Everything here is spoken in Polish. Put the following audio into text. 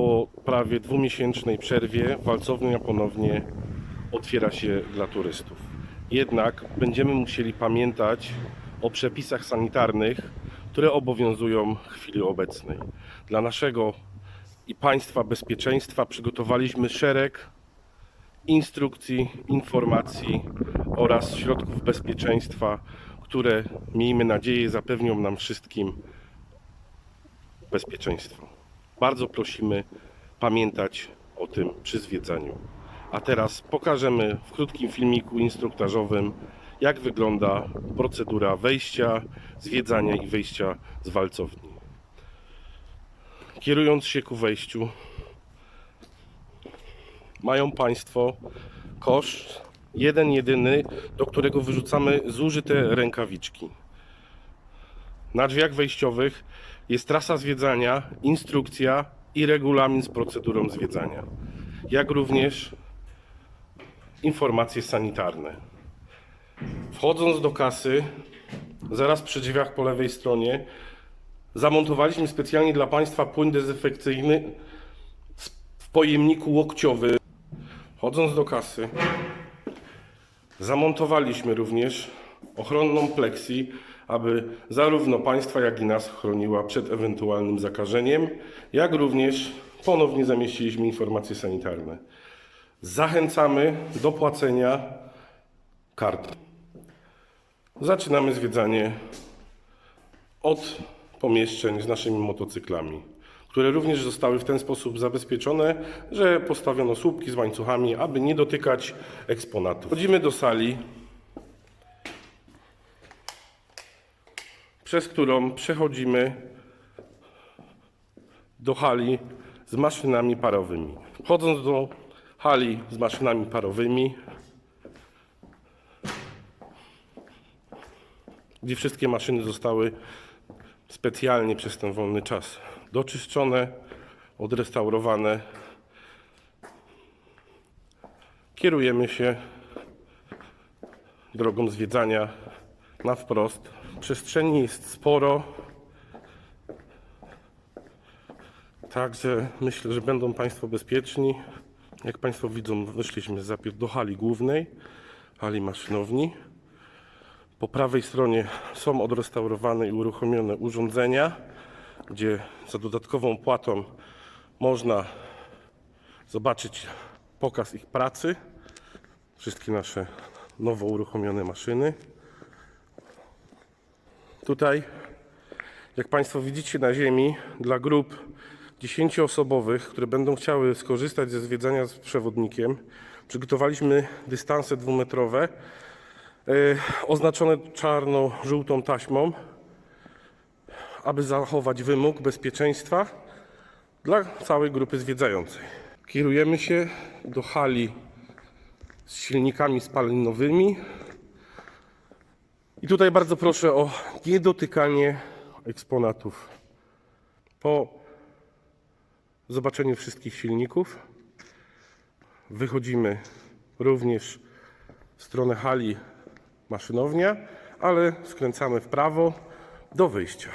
po prawie dwumiesięcznej przerwie walcownia ponownie otwiera się dla turystów. Jednak będziemy musieli pamiętać o przepisach sanitarnych, które obowiązują w chwili obecnej. Dla naszego i Państwa bezpieczeństwa przygotowaliśmy szereg instrukcji, informacji oraz środków bezpieczeństwa, które miejmy nadzieję zapewnią nam wszystkim bezpieczeństwo. Bardzo prosimy pamiętać o tym przy zwiedzaniu. A teraz pokażemy w krótkim filmiku instruktażowym, jak wygląda procedura wejścia, zwiedzania i wyjścia z walcowni. Kierując się ku wejściu, mają Państwo kosz, jeden jedyny, do którego wyrzucamy zużyte rękawiczki. Na drzwiach wejściowych jest trasa zwiedzania, instrukcja i regulamin z procedurą zwiedzania, jak również informacje sanitarne. Wchodząc do kasy, zaraz przy drzwiach po lewej stronie, zamontowaliśmy specjalnie dla Państwa płyn dezynfekcyjny w pojemniku łokciowym. Wchodząc do kasy, zamontowaliśmy również ochronną pleksji, aby zarówno Państwa, jak i nas chroniła przed ewentualnym zakażeniem, jak również ponownie zamieściliśmy informacje sanitarne. Zachęcamy do płacenia kartą. Zaczynamy zwiedzanie od pomieszczeń z naszymi motocyklami, które również zostały w ten sposób zabezpieczone, że postawiono słupki z łańcuchami, aby nie dotykać eksponatów. Wchodzimy do sali, przez którą przechodzimy do hali z maszynami parowymi. Wchodząc do hali z maszynami parowymi, gdzie wszystkie maszyny zostały specjalnie przez ten wolny czas doczyszczone, odrestaurowane. Kierujemy się drogą zwiedzania na wprost. Przestrzeni jest sporo. Także myślę, że będą Państwo bezpieczni. Jak Państwo widzą, weszliśmy zapier do hali głównej, hali maszynowni. Po prawej stronie są odrestaurowane i uruchomione urządzenia, gdzie za dodatkową płatą można zobaczyć pokaz ich pracy. Wszystkie nasze nowo uruchomione maszyny. Tutaj, jak Państwo widzicie na ziemi, dla grup 10-osobowych, które będą chciały skorzystać ze zwiedzania z przewodnikiem, przygotowaliśmy dystanse dwumetrowe e, oznaczone czarno-żółtą taśmą, aby zachować wymóg bezpieczeństwa dla całej grupy zwiedzającej. Kierujemy się do hali z silnikami spalinowymi. I tutaj bardzo proszę o niedotykanie eksponatów. Po zobaczeniu wszystkich silników wychodzimy również w stronę hali maszynownia, ale skręcamy w prawo do wyjścia.